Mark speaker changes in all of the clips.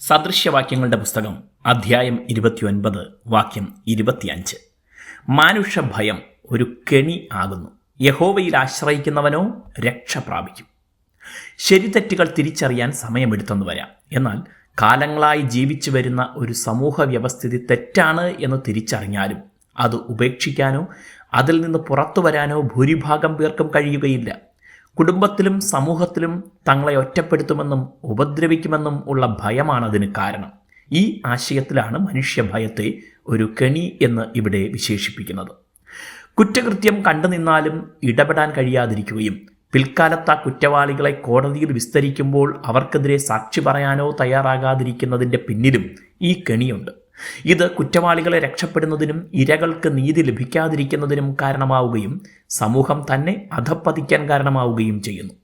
Speaker 1: സദൃശ്യവാക്യങ്ങളുടെ പുസ്തകം അധ്യായം ഇരുപത്തിയൊൻപത് വാക്യം ഇരുപത്തിയഞ്ച്. മാനുഷ ഭയം ഒരു കെണി ആകുന്നു. യഹോവയിൽ ആശ്രയിക്കുന്നവനോ രക്ഷ പ്രാപിക്കും. ശരിതെറ്റുകൾ തിരിച്ചറിയാൻ സമയമെടുത്തെന്ന് വരാം. എന്നാൽ കാലങ്ങളായി ജീവിച്ചു വരുന്ന ഒരു സമൂഹ വ്യവസ്ഥിതി തെറ്റാണ് എന്ന് തിരിച്ചറിഞ്ഞാലും അത് ഉപേക്ഷിക്കാനോ അതിൽ നിന്ന് പുറത്തു വരാനോ ഭൂരിഭാഗം പേർക്കും കഴിയുകയില്ല. കുടുംബത്തിലും സമൂഹത്തിലും തങ്ങളെ ഒറ്റപ്പെടുത്തുമെന്നും ഉപദ്രവിക്കുമെന്നും ഉള്ള ഭയമാണ് അതിന് കാരണം. ഈ ആശയത്തിലാണ് മനുഷ്യഭയത്തെ ഒരു കെണി എന്ന് ഇവിടെ വിശേഷിപ്പിക്കുന്നത്. കുറ്റകൃത്യം കണ്ടുനിന്നാലും ഇടപെടാൻ കഴിയാതിരിക്കുകയും പിൽക്കാലത്ത് ആ കുറ്റവാളികളെ കോടതിയിൽ വിസ്തരിക്കുമ്പോൾ അവർക്കെതിരെ സാക്ഷി പറയാനോ തയ്യാറാകാതിരിക്കുന്നതിന്റെ പിന്നിലും ഈ കെണിയുണ്ട്. ഇത് കുറ്റവാളികളെ രക്ഷപ്പെടുന്നതിനും ഇരകൾക്ക് നീതി ലഭിക്കാതിരിക്കുന്നതിനും കാരണമാവുകയും സമൂഹം തന്നെ അധപ്പതിക്കാൻ കാരണമാവുകയും ചെയ്യുന്നു.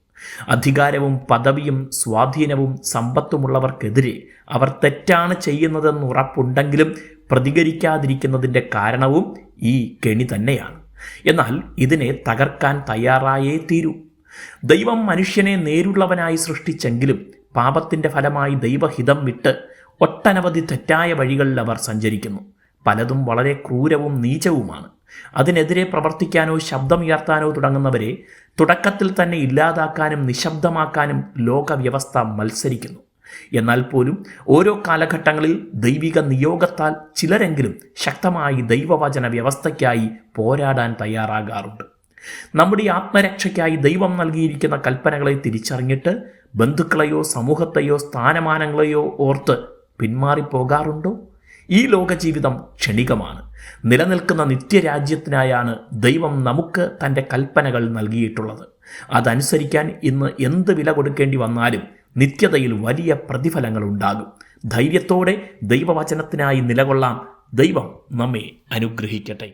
Speaker 1: അധികാരവും പദവിയും സ്വാധീനവും സമ്പത്തുമുള്ളവർക്കെതിരെ അവർ തെറ്റാണ് ചെയ്യുന്നതെന്ന് ഉറപ്പുണ്ടെങ്കിലും പ്രതികരിക്കാതിരിക്കുന്നതിന്റെ കാരണവും ഈ കെണി തന്നെയാണ്. എന്നാൽ ഇതിനെ തകർക്കാൻ തയ്യാറായേ തീരൂ. ദൈവം മനുഷ്യനെ നേരുള്ളവനായി സൃഷ്ടിച്ചെങ്കിലും പാപത്തിന്റെ ഫലമായി ദൈവഹിതം വിട്ട് ഒട്ടനവധി തെറ്റായ വഴികളിൽ അവർ സഞ്ചരിക്കുന്നു. പലതും വളരെ ക്രൂരവും നീചവുമാണ്. അതിനെതിരെ പ്രവർത്തിക്കാനോ ശബ്ദമുയർത്താനോ തുടങ്ങുന്നവരെ തുടക്കത്തിൽ തന്നെ ഇല്ലാതാക്കാനും നിശബ്ദമാക്കാനും ലോകവ്യവസ്ഥ മത്സരിക്കുന്നു. എന്നാൽ പോലും ഓരോ കാലഘട്ടങ്ങളിൽ ദൈവിക നിയോഗത്താൽ ചിലരെങ്കിലും ശക്തമായി ദൈവവചന വ്യവസ്ഥയ്ക്കായി പോരാടാൻ തയ്യാറാകാറുണ്ട്. നമ്മുടെ ആത്മരക്ഷയ്ക്കായി ദൈവം നൽകിയിരിക്കുന്ന കൽപ്പനകളെ തിരിച്ചറിഞ്ഞിട്ട് ബന്ധുക്കളെയോ സമൂഹത്തെയോ സ്ഥാനമാനങ്ങളെയോ ഓർത്ത് പിന്മാറിപ്പോകാറുണ്ടോ? ഈ ലോകജീവിതം ക്ഷണികമാണ്. നിലനിൽക്കുന്ന നിത്യരാജ്യത്തിനായാണ് ദൈവം നമുക്ക് തന്റെ കൽപ്പനകൾ നൽകിയിട്ടുള്ളത്. അതനുസരിക്കാൻ ഇന്ന് എന്ത് വില കൊടുക്കേണ്ടി വന്നാലും നിത്യതയിൽ വലിയ പ്രതിഫലങ്ങൾ ഉണ്ടാകും ധൈര്യത്തോടെ ദൈവവചനത്തിനായി നിലകൊള്ളാം ദൈവം നമ്മെ അനുഗ്രഹിക്കട്ടെ.